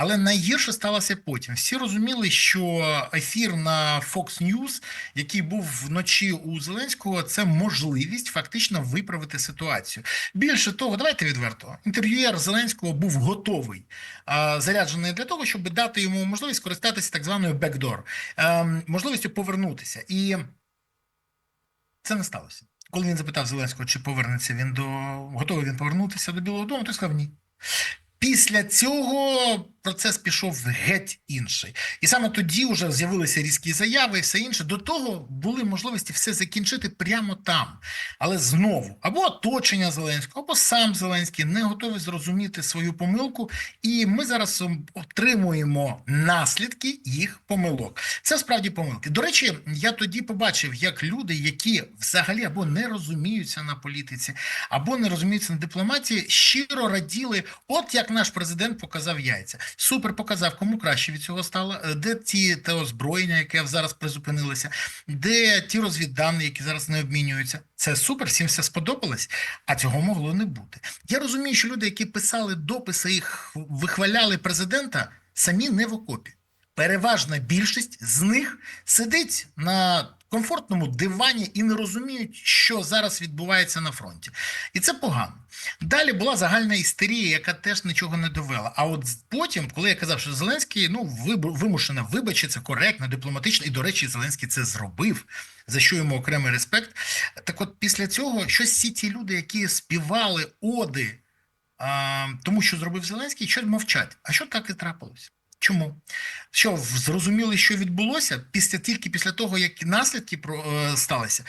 Але найгірше сталося потім. Всі розуміли, що ефір на Fox News, який був вночі у Зеленського, це можливість фактично виправити ситуацію. Більше того, давайте відверто. Інтерв'юєр Зеленського був готовий, заряджений для того, щоб дати йому можливість користатися так званою backdoor, ем, можливістю повернутися. І це не сталося. Коли він запитав Зеленського, чи повернеться він до готовий він повернутися до Білого Дому, той сказав ні. Після цього процес пішов геть інший. І саме тоді вже з'явилися різкі заяви і все інше. До того були можливості все закінчити прямо там. Але знову або оточення Зеленського, або сам Зеленський не готові зрозуміти свою помилку. І ми зараз отримуємо наслідки їх помилок. Це справді помилки. До речі, я тоді побачив, як люди, які взагалі або не розуміються на політиці, або не розуміються на дипломатії, щиро раділи, от як наш президент показав яйця. Супер показав, кому краще від цього стало, е, де ті те озброєння, яке зараз призупинилося, де ті розвіддані, які зараз не обмінюються. Це супер, всім все сподобалось, а цього могло не бути. Я розумію, що люди, які писали дописи і вихваляли президента, самі не в окопі. Переважна більшість з них сидить на комфортному дивані і не розуміють, що зараз відбувається на фронті. І це погано. Далі була загальна істерія, яка теж нічого не довела. А от потім, коли я казав, що Зеленський ну вимушено вибачиться коректно, дипломатично, і до речі, Зеленський це зробив, за що йому окремий респект. Так, от після цього щось всі ті люди, які співали оди а, тому, що зробив Зеленський, що мовчать. А що так і трапилось? Чому? Що зрозуміли, що відбулося після тільки після того, як наслідки е, сталися?